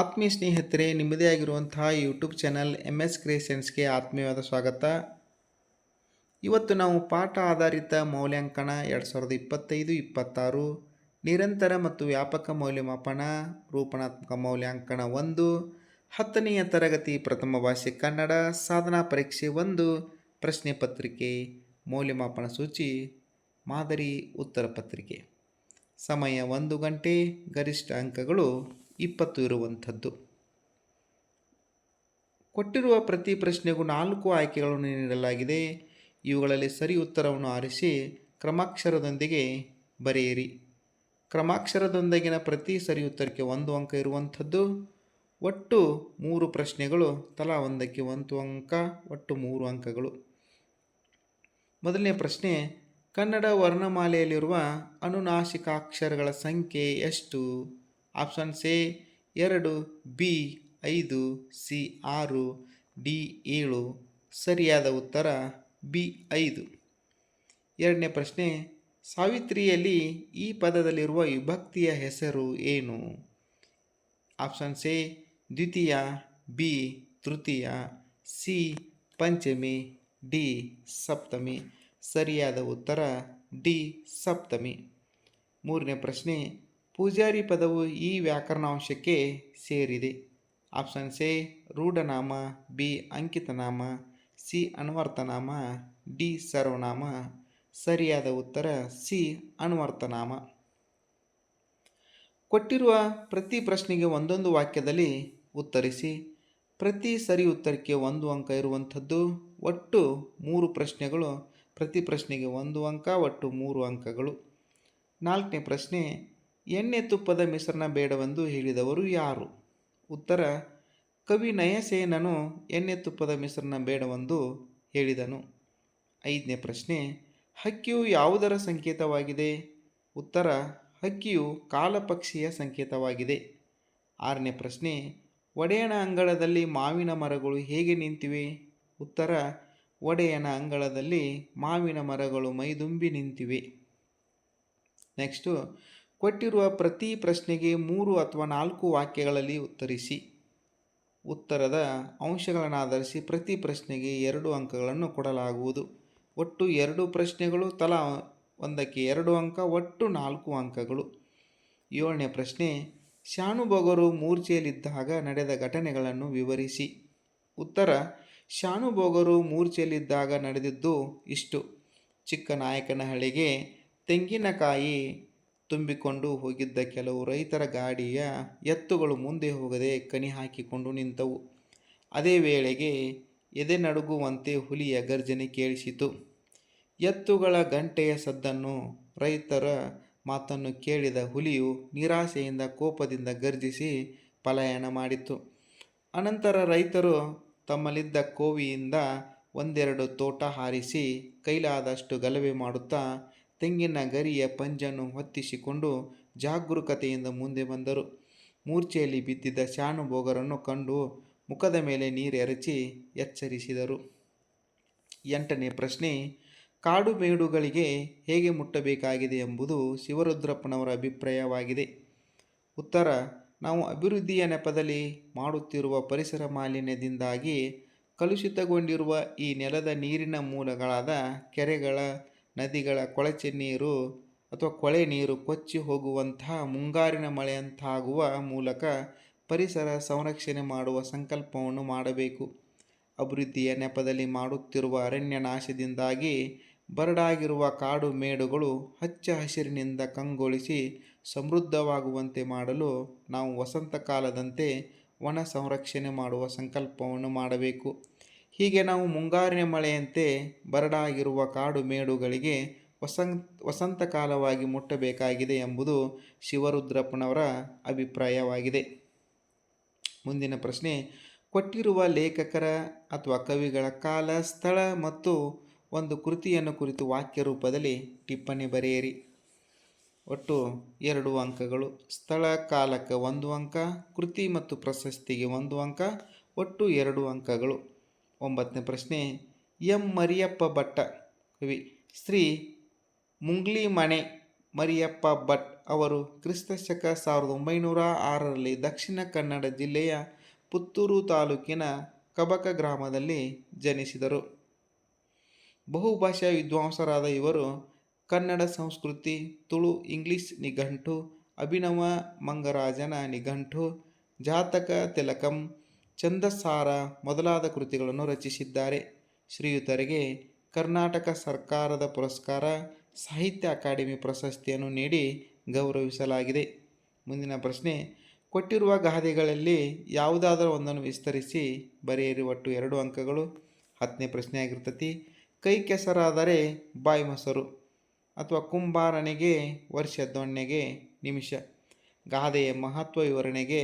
ಆತ್ಮೀಯ ಸ್ನೇಹಿತರೆ, ನಿಮ್ಮದೇ ಆಗಿರುವಂತಹ ಯೂಟ್ಯೂಬ್ ಚಾನಲ್ ಎಂ ಎಸ್ ಕ್ರಿಯೇಷನ್ಸ್ಗೆ ಆತ್ಮೀಯವಾದ ಸ್ವಾಗತ. ಇವತ್ತು ನಾವು ಪಾಠ ಆಧಾರಿತ ಮೌಲ್ಯಾಂಕನ ಎರಡು ಸಾವಿರದ ಇಪ್ಪತ್ತೈದು, ಇಪ್ಪತ್ತಾರು, ನಿರಂತರ ಮತ್ತು ವ್ಯಾಪಕ ಮೌಲ್ಯಮಾಪನ ರೂಪಣಾತ್ಮಕ ಮೌಲ್ಯಾಂಕನ ಒಂದು, ಹತ್ತನೆಯ ತರಗತಿ ಪ್ರಥಮ ಭಾಷೆ ಕನ್ನಡ, ಸಾಧನಾ ಪರೀಕ್ಷೆ ಒಂದು, ಪ್ರಶ್ನೆ ಪತ್ರಿಕೆ, ಮೌಲ್ಯಮಾಪನ ಸೂಚಿ, ಮಾದರಿ ಉತ್ತರ ಪತ್ರಿಕೆ. ಸಮಯ ಒಂದು ಗಂಟೆ, ಗರಿಷ್ಠ ಅಂಕಗಳು ಇಪ್ಪತ್ತು ಇರುವಂಥದ್ದು. ಕೊಟ್ಟಿರುವ ಪ್ರತಿ ಪ್ರಶ್ನೆಗೂ ನಾಲ್ಕು ಆಯ್ಕೆಗಳನ್ನು ನೀಡಲಾಗಿದೆ. ಇವುಗಳಲ್ಲಿ ಸರಿ ಉತ್ತರವನ್ನು ಆರಿಸಿ ಕ್ರಮಾಕ್ಷರದೊಂದಿಗೆ ಬರೆಯಿರಿ. ಕ್ರಮಾಕ್ಷರದೊಂದಿಗಿನ ಪ್ರತಿ ಸರಿ ಉತ್ತರಕ್ಕೆ ಒಂದು ಅಂಕ ಇರುವಂಥದ್ದು. ಒಟ್ಟು ಮೂರು ಪ್ರಶ್ನೆಗಳು, ತಲಾ ಒಂದಕ್ಕೆ ಒಂದು ಅಂಕ, ಒಟ್ಟು ಮೂರು ಅಂಕಗಳು. ಮೊದಲನೇ ಪ್ರಶ್ನೆ, ಕನ್ನಡ ವರ್ಣಮಾಲೆಯಲ್ಲಿರುವ ಅನುನಾಸಿಕಾಕ್ಷರಗಳ ಸಂಖ್ಯೆ ಎಷ್ಟು? ಆಪ್ಷನ್ಸ್ ಎ ಎರಡು, ಬಿ, ಐದು, ಸಿ, ಆರು, ಡಿ, ಏಳು. ಸರಿಯಾದ ಉತ್ತರ ಬಿ, ಐದು. ಎರಡನೇ ಪ್ರಶ್ನೆ, ಸಾವಿತ್ರಿಯಲ್ಲಿ ಈ ಪದದಲ್ಲಿರುವ ವಿಭಕ್ತಿಯ ಹೆಸರು ಏನು? ಆಪ್ಷನ್ಸ್ ಎ ದ್ವಿತೀಯ, ಬಿ, ತೃತೀಯ, ಸಿ, ಪಂಚಮಿ, ಡಿ, ಸಪ್ತಮಿ. ಸರಿಯಾದ ಉತ್ತರ ಡಿ, ಸಪ್ತಮಿ. ಮೂರನೇ ಪ್ರಶ್ನೆ ಪೂಜಾರಿ ಪದವು ಈ ವ್ಯಾಕರಣಾಂಶಕ್ಕೆ ಸೇರಿದೆ. ಆಪ್ಷನ್ಸ್ ಎ ರೂಢನಾಮ, ಬಿ, ಅಂಕಿತನಾಮ, ಸಿ, ಅನ್ವರ್ತನಾಮ, ಡಿ, ಸರ್ವನಾಮ. ಸರಿಯಾದ ಉತ್ತರ ಸಿ, ಅನ್ವರ್ತನಾಮ. ಕೊಟ್ಟಿರುವ ಪ್ರತಿ ಪ್ರಶ್ನೆಗೆ ಒಂದೊಂದು ವಾಕ್ಯದಲ್ಲಿ ಉತ್ತರಿಸಿ. ಪ್ರತಿ ಸರಿ ಉತ್ತರಕ್ಕೆ ಒಂದು ಅಂಕ ಇರುವಂಥದ್ದು, ಒಟ್ಟು ಮೂರು ಪ್ರಶ್ನೆಗಳು. ಪ್ರತಿ ಪ್ರಶ್ನೆಗೆ ಒಂದು ಅಂಕ, ಒಟ್ಟು ಮೂರು ಅಂಕಗಳು. ನಾಲ್ಕನೇ ಪ್ರಶ್ನೆ ಎಣ್ಣೆ ತುಪ್ಪದ ಮಿಶ್ರಣ ಬೇಡವೆಂದು ಹೇಳಿದವರು ಯಾರು? ಉತ್ತರ, ಕವಿ ನಯಸೇನನು ಎಣ್ಣೆ ತುಪ್ಪದ ಮಿಶ್ರಣ ಬೇಡವೆಂದು ಹೇಳಿದನು. ಐದನೇ ಪ್ರಶ್ನೆ, ಹಕ್ಕಿಯು ಯಾವುದರ ಸಂಕೇತವಾಗಿದೆ? ಉತ್ತರ, ಹಕ್ಕಿಯು ಕಾಲಪಕ್ಷಿಯ ಸಂಕೇತವಾಗಿದೆ. ಆರನೇ ಪ್ರಶ್ನೆ, ಒಡೆಯನ ಅಂಗಳದಲ್ಲಿ ಮಾವಿನ ಮರಗಳು ಹೇಗೆ ನಿಂತಿವೆ? ಉತ್ತರ, ಒಡೆಯನ ಅಂಗಳದಲ್ಲಿ ಮಾವಿನ ಮರಗಳು ಮೈದುಂಬಿ ನಿಂತಿವೆ. ನೆಕ್ಸ್ಟು ಕೊಟ್ಟಿರುವ ಪ್ರತಿ ಪ್ರಶ್ನೆಗೆ ಮೂರು ಅಥವಾ ನಾಲ್ಕು ವಾಕ್ಯಗಳಲ್ಲಿ ಉತ್ತರಿಸಿ. ಉತ್ತರದ ಅಂಶಗಳನ್ನು ಆಧರಿಸಿ ಪ್ರತಿ ಪ್ರಶ್ನೆಗೆ ಎರಡು ಅಂಕಗಳನ್ನು ಕೊಡಲಾಗುವುದು. ಒಟ್ಟು ಎರಡು ಪ್ರಶ್ನೆಗಳು, ತಲಾ ಒಂದಕ್ಕೆ ಎರಡು ಅಂಕ, ಒಟ್ಟು ನಾಲ್ಕು ಅಂಕಗಳು. ಏಳನೇ ಪ್ರಶ್ನೆ, ಶಾನುಭೋಗರು ಮೂರ್ಛೆಯಲ್ಲಿದ್ದಾಗ ನಡೆದ ಘಟನೆಗಳನ್ನು ವಿವರಿಸಿ. ಉತ್ತರ, ಶಾನುಭೋಗರು ಮೂರ್ಛೆಯಲ್ಲಿದ್ದಾಗ ನಡೆದಿದ್ದು ಇಷ್ಟು. ಚಿಕ್ಕನಾಯಕನಹಳ್ಳಿಗೆ ತೆಂಗಿನಕಾಯಿ ತುಂಬಿಕೊಂಡು ಹೋಗಿದ್ದ ಕೆಲವು ರೈತರ ಗಾಡಿಯ ಎತ್ತುಗಳು ಮುಂದೆ ಹೋಗದೆ ಕನಿ ಹಾಕಿಕೊಂಡು ನಿಂತವು. ಅದೇ ವೇಳೆಗೆ ಎದೆ ನಡುಗುವಂತೆ ಹುಲಿಯ ಗರ್ಜನೆ ಕೇಳಿಸಿತು. ಎತ್ತುಗಳ ಗಂಟೆಯ ಸದ್ದನ್ನು ರೈತರ ಮಾತನ್ನು ಕೇಳಿದ ಹುಲಿಯು ನಿರಾಸೆಯಿಂದ ಕೋಪದಿಂದ ಗರ್ಜಿಸಿ ಪಲಾಯನ ಮಾಡಿತು. ಅನಂತರ ರೈತರು ತಮ್ಮಲ್ಲಿದ್ದ ಕೋವಿಯಿಂದ ಒಂದೆರಡು ತೋಟ ಹಾರಿಸಿ ಕೈಲಾದಷ್ಟು ಗಲಭೆ ಮಾಡುತ್ತಾ ತೆಂಗಿನ ಗರಿಯ ಪಂಜನ್ನು ಹೊತ್ತಿಸಿಕೊಂಡು ಜಾಗರೂಕತೆಯಿಂದ ಮುಂದೆ ಬಂದರು. ಮೂರ್ಛೆಯಲ್ಲಿ ಬಿದ್ದಿದ್ದ ಶಾನುಭೋಗರನ್ನು ಕಂಡು ಮುಖದ ಮೇಲೆ ನೀರೆರಚಿ ಎಚ್ಚರಿಸಿದರು. ಎಂಟನೇ ಪ್ರಶ್ನೆ, ಕಾಡು ಮೇಡುಗಳಿಗೆ ಹೇಗೆ ಮುಟ್ಟಬೇಕಾಗಿದೆ ಎಂಬುದು ಶಿವರುದ್ರಪ್ಪನವರ ಅಭಿಪ್ರಾಯವಾಗಿದೆ. ಉತ್ತರ, ನಾವು ಅಭಿವೃದ್ಧಿಯ ನೆಪದಲ್ಲಿ ಮಾಡುತ್ತಿರುವ ಪರಿಸರ ಮಾಲಿನ್ಯದಿಂದಾಗಿ ಕಲುಷಿತಗೊಂಡಿರುವ ಈ ನೆಲದ ನೀರಿನ ಮೂಲಗಳಾದ ಕೆರೆಗಳ ನದಿಗಳ ಕೊಳಚೆ ನೀರು ಅಥವಾ ಕೊಳೆ ನೀರು ಕೊಚ್ಚಿ ಹೋಗುವಂತಹ ಮುಂಗಾರಿನ ಮಳೆಯಂತಾಗುವ ಮೂಲಕ ಪರಿಸರ ಸಂರಕ್ಷಣೆ ಮಾಡುವ ಸಂಕಲ್ಪವನ್ನು ಮಾಡಬೇಕು. ಅಭಿವೃದ್ಧಿಯ ನೆಪದಲ್ಲಿ ಮಾಡುತ್ತಿರುವ ಅರಣ್ಯ ನಾಶದಿಂದಾಗಿ ಬರಡಾಗಿರುವ ಕಾಡು ಮೇಡುಗಳು ಹಚ್ಚ ಹಸಿರಿನಿಂದ ಕಂಗೊಳಿಸಿ ಸಮೃದ್ಧವಾಗುವಂತೆ ಮಾಡಲು ನಾವು ವಸಂತ ಕಾಲದಂತೆ ವನ ಸಂರಕ್ಷಣೆ ಮಾಡುವ ಸಂಕಲ್ಪವನ್ನು ಮಾಡಬೇಕು. ಹೀಗೆ ನಾವು ಮುಂಗಾರಿನ ಮಳೆಯಂತೆ ಬರಡಾಗಿರುವ ಕಾಡು ಮೇಡುಗಳಿಗೆ ವಸಂತ ವಸಂತ ಕಾಲವಾಗಿ ಮುಟ್ಟಬೇಕಾಗಿದೆ ಎಂಬುದು ಶಿವರುದ್ರಪ್ಪನವರ ಅಭಿಪ್ರಾಯವಾಗಿದೆ. ಮುಂದಿನ ಪ್ರಶ್ನೆ, ಕೊಟ್ಟಿರುವ ಲೇಖಕರ ಅಥವಾ ಕವಿಗಳ ಕಾಲ, ಸ್ಥಳ ಮತ್ತು ಒಂದು ಕೃತಿಯನ್ನು ಕುರಿತು ವಾಕ್ಯ ರೂಪದಲ್ಲಿ ಟಿಪ್ಪಣಿ ಬರೆಯಿರಿ. ಒಟ್ಟು ಎರಡು ಅಂಕಗಳು. ಸ್ಥಳ, ಕಾಲಕ್ಕೆ ಒಂದು ಅಂಕ, ಕೃತಿ ಮತ್ತು ಪ್ರಶಸ್ತಿಗೆ ಒಂದು ಅಂಕ, ಒಟ್ಟು ಎರಡು ಅಂಕಗಳು. ಒಂಬತ್ತನೇ ಪ್ರಶ್ನೆ, ಎಂ. ಮರಿಯಪ್ಪ ಭಟ್ಟ ಕವಿ. ಶ್ರೀ ಮುಂಗ್ಲಿ ಮನೆ ಮರಿಯಪ್ಪ ಭಟ್ ಅವರು ಕ್ರಿಸ್ತಶಕ ಸಾವಿರದ ಒಂಬೈನೂರ ಆರರಲ್ಲಿ ದಕ್ಷಿಣ ಕನ್ನಡ ಜಿಲ್ಲೆಯ ಪುತ್ತೂರು ತಾಲೂಕಿನ ಕಬಕ ಗ್ರಾಮದಲ್ಲಿ ಜನಿಸಿದರು. ಬಹುಭಾಷಾ ವಿದ್ವಾಂಸರಾದ ಇವರು ಕನ್ನಡ ಸಂಸ್ಕೃತಿ, ತುಳು, ಇಂಗ್ಲಿಷ್ ನಿಘಂಟು, ಅಭಿನವ ಮಂಗರಾಜನ ನಿಘಂಟು, ಜಾತಕ ತಿಲಕಂ ಛಂದಸ್ಸಾರ ಮೊದಲಾದ ಕೃತಿಗಳನ್ನು ರಚಿಸಿದ್ದಾರೆ. ಶ್ರೀಯುತರಿಗೆ ಕರ್ನಾಟಕ ಸರ್ಕಾರದ ಪುರಸ್ಕಾರ, ಸಾಹಿತ್ಯ ಅಕಾಡೆಮಿ ಪ್ರಶಸ್ತಿಯನ್ನು ನೀಡಿ ಗೌರವಿಸಲಾಗಿದೆ. ಮುಂದಿನ ಪ್ರಶ್ನೆ, ಕೊಟ್ಟಿರುವ ಗಾದೆಗಳಲ್ಲಿ ಯಾವುದಾದರೂ ಒಂದನ್ನು ವಿಸ್ತರಿಸಿ ಬರೆಯಿರಿ ಒಟ್ಟು ಎರಡು ಅಂಕಗಳು. ಹತ್ತನೇ ಪ್ರಶ್ನೆ ಆಗಿರ್ತತಿ, ಕೈ ಕೆಸರಾದರೆ ಬಾಯಿ ಮೊಸರು ಅಥವಾ ಕುಂಬಾರನಿಗೆ ವರ್ಷ ದೊಣ್ಣೆಗೆ ನಿಮಿಷ. ಗಾದೆಯ ಮಹತ್ವ ವಿವರಣೆಗೆ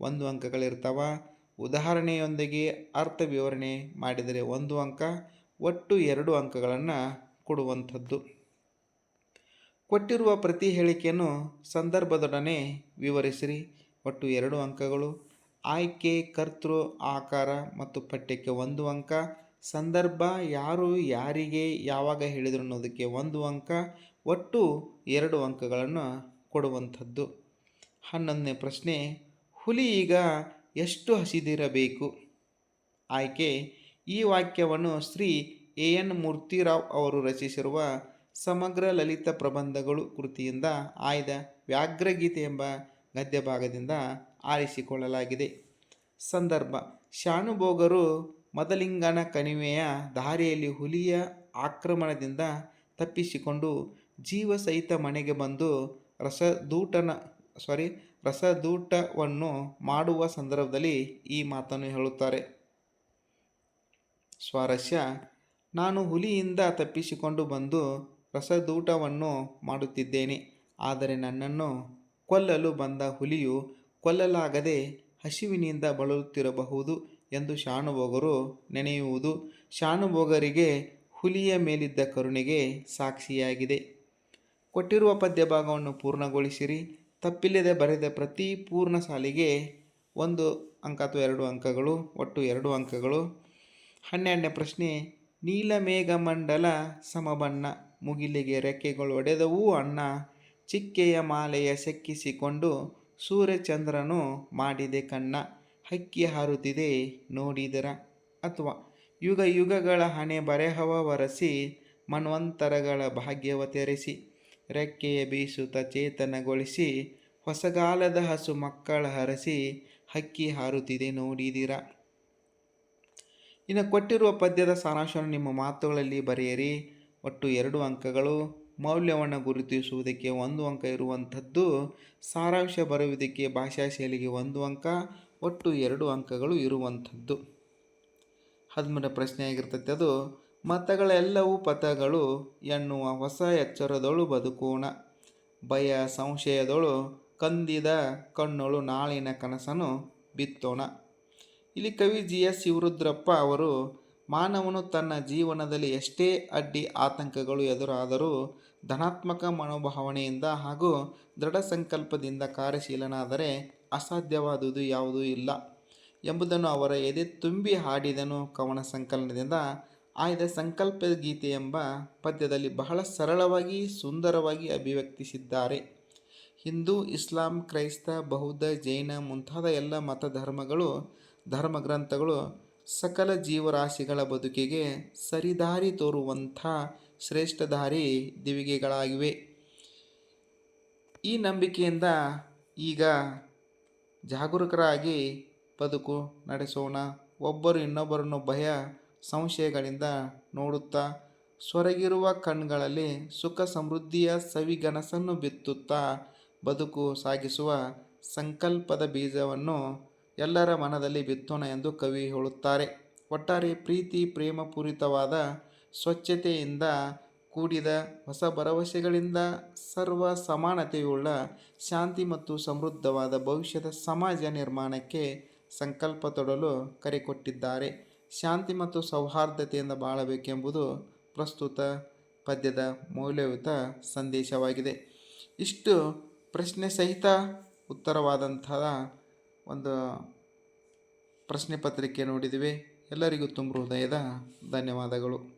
ಒಂದು ಅಂಕಗಳಿರ್ತಾವ. ಉದಾಹರಣೆಯೊಂದಿಗೆ ಅರ್ಥ ವಿವರಣೆ ಮಾಡಿದರೆ ಒಂದು ಅಂಕ ಒಟ್ಟು ಎರಡು ಅಂಕಗಳನ್ನು ಕೊಡುವಂಥದ್ದು. ಕೊಟ್ಟಿರುವ ಪ್ರತಿ ಹೇಳಿಕೆಯನ್ನು ಸಂದರ್ಭದೊಡನೆ ವಿವರಿಸಿರಿ. ಒಟ್ಟು ಎರಡು ಅಂಕಗಳು. ಆಯ್ಕೆ, ಕರ್ತೃ, ಆಕಾರ ಮತ್ತು ಪಠ್ಯಕ್ಕೆ ಒಂದು ಅಂಕ. ಸಂದರ್ಭ, ಯಾರು, ಯಾರಿಗೆ, ಯಾವಾಗ ಹೇಳಿದರು ಅನ್ನೋದಕ್ಕೆ ಒಂದು ಅಂಕ. ಒಟ್ಟು ಎರಡು ಅಂಕಗಳನ್ನು ಕೊಡುವಂಥದ್ದು. ಹನ್ನೊಂದನೇ ಪ್ರಶ್ನೆ. ಹುಲಿ ಈಗ ಎಷ್ಟು ಹಸಿದಿರಬೇಕು? ಆಯ್ಕೆ, ಈ ವಾಕ್ಯವನ್ನು ಶ್ರೀ ಎ ಎನ್ ಮೂರ್ತಿರಾವ್ ಅವರು ರಚಿಸಿರುವ ಸಮಗ್ರ ಲಲಿತ ಪ್ರಬಂಧಗಳು ಕೃತಿಯಿಂದ ಆಯ್ದ ವ್ಯಾಘ್ರಗೀತೆ ಎಂಬ ಗದ್ಯಭಾಗದಿಂದ ಆರಿಸಿಕೊಳ್ಳಲಾಗಿದೆ. ಸಂದರ್ಭ ಶಾನುಭೋಗರು ಮದಲಿಂಗನ ಕಣಿವೆಯ ದಾರಿಯಲ್ಲಿ ಹುಲಿಯ ಆಕ್ರಮಣದಿಂದ ತಪ್ಪಿಸಿಕೊಂಡು ಜೀವ ಸಹಿತ ಮನೆಗೆ ಬಂದು ರಸದೂಟನ ಸಾರಿ ರಸದೂಟವನ್ನು ಮಾಡುವ ಸಂದರ್ಭದಲ್ಲಿ ಈ ಮಾತನ್ನು ಹೇಳುತ್ತಾರೆ. ಸ್ವಾರಸ್ಯ, ನಾನು ಹುಲಿಯಿಂದ ತಪ್ಪಿಸಿಕೊಂಡು ಬಂದು ರಸದೂಟವನ್ನು ಮಾಡುತ್ತಿದ್ದೇನೆ, ಆದರೆ ನನ್ನನ್ನು ಕೊಲ್ಲಲು ಬಂದ ಹುಲಿಯು ಕೊಲ್ಲಲಾಗದೆ ಹಸಿವಿನಿಂದ ಬಳಲುತ್ತಿರಬಹುದು ಎಂದು ಶಾನುಭೋಗರು ನೆನೆಯುವುದು. ಶಾನುಭೋಗರಿಗೆ ಹುಲಿಯ ಮೇಲಿದ್ದ ಕರುಣೆಗೆ ಸಾಕ್ಷಿಯಾಗಿದೆ. ಕೊಟ್ಟಿರುವ ಪದ್ಯ ಭಾಗವನ್ನು ಪೂರ್ಣಗೊಳಿಸಿರಿ. ತಪ್ಪಿಲ್ಲದೆ ಬರೆದ ಪ್ರತಿ ಪೂರ್ಣ ಸಾಲಿಗೆ ಒಂದು ಅಂಕ ಅಥವಾ ಎರಡು ಅಂಕಗಳು, ಒಟ್ಟು ಎರಡು ಅಂಕಗಳು. ಹನ್ನೆರಡನೇ ಪ್ರಶ್ನೆ, ನೀಲಮೇಘಮಂಡಲ ಸಮಬಣ್ಣ, ಮುಗಿಲಿಗೆ ರೆಕ್ಕೆಗಳು ಒಡೆದವು ಅಣ್ಣ, ಚಿಕ್ಕೆಯ ಮಾಲೆಯ ಸೆಕ್ಕಿಸಿಕೊಂಡು ಸೂರ್ಯಚಂದ್ರನು ಮಾಡಿದೆ ಕಣ್ಣ, ಹಕ್ಕಿ ಹಾರುತ್ತಿದೆ ನೋಡಿದರ. ಅಥವಾ ಯುಗ ಯುಗಗಳ ಹಣೆ ಬರೆಹವ ವರಸಿ ಮನ್ವಂತರಗಳ ಭಾಗ್ಯವ ತೆರೆಸಿ. ರೆಕ್ಕೆಯ ಬೀಸುತ್ತ ಚೇತನಗೊಳಿಸಿ ಹೊಸಗಾಲದ ಹಸು ಮಕ್ಕಳ ಹರಸಿ ಹಕ್ಕಿ ಹಾರುತ್ತಿದೆ ನೋಡಿದಿರ. ಇನ್ನು ಕೊಟ್ಟಿರುವ ಪದ್ಯದ ಸಾರಾಂಶವನ್ನು ನಿಮ್ಮ ಮಾತುಗಳಲ್ಲಿ ಬರೆಯಿರಿ. ಒಟ್ಟು ಎರಡು ಅಂಕಗಳು. ಮೌಲ್ಯವನ್ನು ಗುರುತಿಸುವುದಕ್ಕೆ ಒಂದು ಅಂಕ ಇರುವಂಥದ್ದು. ಸಾರಾಂಶ ಬರೆಯುವುದಕ್ಕೆ ಭಾಷಾ ಶೈಲಿಗೆ ಒಂದು ಅಂಕ. ಒಟ್ಟು ಎರಡು ಅಂಕಗಳು ಇರುವಂಥದ್ದು. ಹದಿಮೂರನೇ ಪ್ರಶ್ನೆ ಆಗಿರ್ತೈತೆ ಅದು. ಮತಗಳೆಲ್ಲವೂ ಪಥಗಳು ಎನ್ನುವ ಹೊಸ ಎಚ್ಚರದೊಳು ಬದುಕೋಣ. ಭಯ ಸಂಶಯದೊಳು ಕಂದಿದ ಕಣ್ಣೊಳು ನಾಳಿನ ಕನಸನ್ನು ಬಿತ್ತೋಣ. ಇಲ್ಲಿ ಕವಿ ಜಿ. ಎಸ್. ಶಿವರುದ್ರಪ್ಪ ಅವರು, ಮಾನವನು ತನ್ನ ಜೀವನದಲ್ಲಿ ಎಷ್ಟೇ ಅಡ್ಡಿ ಆತಂಕಗಳು ಎದುರಾದರೂ ಧನಾತ್ಮಕ ಮನೋಭಾವನೆಯಿಂದ ಹಾಗೂ ದೃಢ ಸಂಕಲ್ಪದಿಂದ ಕಾರ್ಯಶೀಲನಾದರೆ ಅಸಾಧ್ಯವಾದುದು ಯಾವುದೂ ಇಲ್ಲ ಎಂಬುದನ್ನು ಅವರ ಎದೆ ತುಂಬಿ ಹಾಡಿದನು ಕವನ ಸಂಕಲನದಿಂದ ಆಯ್ದ ಸಂಕಲ್ಪ ಗೀತೆ ಎಂಬ ಪದ್ಯದಲ್ಲಿ ಬಹಳ ಸರಳವಾಗಿ, ಸುಂದರವಾಗಿ ಅಭಿವ್ಯಕ್ತಿಸಿದ್ದಾರೆ. ಹಿಂದೂ, ಇಸ್ಲಾಂ, ಕ್ರೈಸ್ತ, ಬೌದ್ಧ, ಜೈನ ಮುಂತಾದ ಎಲ್ಲ ಮತ ಧರ್ಮಗಳು ಧರ್ಮ ಗ್ರಂಥಗಳು ಸಕಲ ಜೀವರಾಶಿಗಳ ಬದುಕಿಗೆ ಸರಿದಾರಿ ತೋರುವಂಥ ಶ್ರೇಷ್ಠ ದಾರಿ ದಿವಿಗೆಗಳಾಗಿವೆ. ಈ ನಂಬಿಕೆಯಿಂದ ಈಗ ಜಾಗರೂಕರಾಗಿ ಬದುಕು ನಡೆಸೋಣ. ಒಬ್ಬರು ಇನ್ನೊಬ್ಬರನ್ನು ಭಯ ಸಂಶಯಗಳಿಂದ ನೋಡುತ್ತಾ ಸೊರಗಿರುವ ಕಣ್ಗಳಲ್ಲಿ ಸುಖ ಸಮೃದ್ಧಿಯ ಸವಿಗನಸನ್ನು ಬಿತ್ತುತ್ತಾ ಬದುಕು ಸಾಗಿಸುವ ಸಂಕಲ್ಪದ ಬೀಜವನ್ನು ಎಲ್ಲರ ಮನದಲ್ಲಿ ಬಿತ್ತೋಣ ಎಂದು ಕವಿ ಹೇಳುತ್ತಾರೆ. ಒಟ್ಟಾರೆ ಪ್ರೀತಿ ಪ್ರೇಮಪೂರಿತವಾದ ಸ್ವಚ್ಛತೆಯಿಂದ ಕೂಡಿದ ಹೊಸ ಭರವಸೆಗಳಿಂದ ಸರ್ವ ಸಮಾನತೆಯುಳ್ಳ ಶಾಂತಿ ಮತ್ತು ಸಮೃದ್ಧವಾದ ಭವಿಷ್ಯದ ಸಮಾಜ ನಿರ್ಮಾಣಕ್ಕೆ ಸಂಕಲ್ಪ ತೊಡಲು ಕರೆ ಕೊಟ್ಟಿದ್ದಾರೆ. ಶಾಂತಿ ಮತ್ತು ಸೌಹಾರ್ದತೆಯಿಂದ ಬಾಳಬೇಕೆಂಬುದು ಪ್ರಸ್ತುತ ಪದ್ಯದ ಮೌಲ್ಯಯುತ ಸಂದೇಶವಾಗಿದೆ. ಇಷ್ಟು ಪ್ರಶ್ನೆ ಸಹಿತ ಉತ್ತರವಾದಂತಹ ಒಂದು ಪ್ರಶ್ನೆ ಪತ್ರಿಕೆ ನೋಡಿದಿವಿ. ಎಲ್ಲರಿಗೂ ತುಂಬ ಹೃದಯದ ಧನ್ಯವಾದಗಳು.